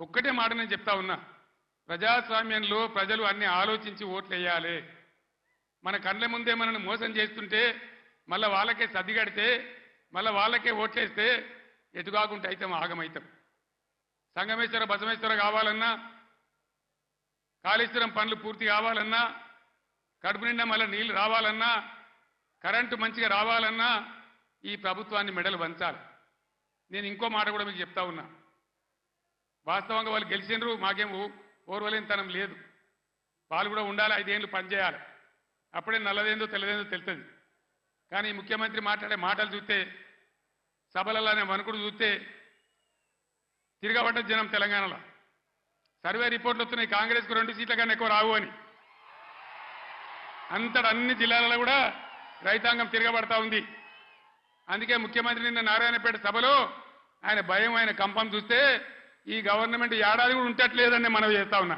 ఒక్కటే మాట నేను చెప్తా ఉన్నా. ప్రజాస్వామ్యంలో ప్రజలు అన్ని ఆలోచించి ఓట్లు వేయాలి మన కళ్ళ ముందే మనల్ని మోసం చేస్తుంటే మళ్ళీ వాళ్ళకే సర్దిగడితే మళ్ళీ వాళ్ళకే ఓట్లేస్తే ఎటు కాకుండా అయితే ఆగమైతాం సంగమేశ్వర బసమేశ్వర కావాలన్నా కాళేశ్వరం పనులు పూర్తి కావాలన్నా కడుపు నిండా మళ్ళీ నీళ్ళు రావాలన్నా కరెంటు మంచిగా రావాలన్నా ఈ ప్రభుత్వాన్ని మెడలు వంచాలి. నేను ఇంకో మాట కూడా మీకు చెప్తా ఉన్నా. వాస్తవంగా వాళ్ళు గెలిచినరు మాకేం ఓర్వలేనితనం లేదు. వాళ్ళు కూడా ఉండాలి ఐదేళ్ళు పనిచేయాలి అప్పుడే నల్లదేందో తెల్లదేందో తెలుస్తుంది కానీ ముఖ్యమంత్రి మాట్లాడే మాటలు చూస్తే సభలలోనే వణుకుడు చూస్తే తిరగబడ్డ జనం తెలంగాణలో. సర్వే రిపోర్ట్లు వస్తున్నాయి కాంగ్రెస్కు రెండు సీట్ల కన్నా ఎక్కువ రావు అని. అంతటి అన్ని జిల్లాలలో కూడా రైతాంగం తిరగబడతా ఉంది. అందుకే ముఖ్యమంత్రి నిన్న నారాయణపేట సభలో ఆయన భయం ఆయన కంపం చూస్తే ఈ గవర్నమెంట్ ఏడాది కూడా ఉంటట్లేదని మనం చేస్తా ఉన్నా.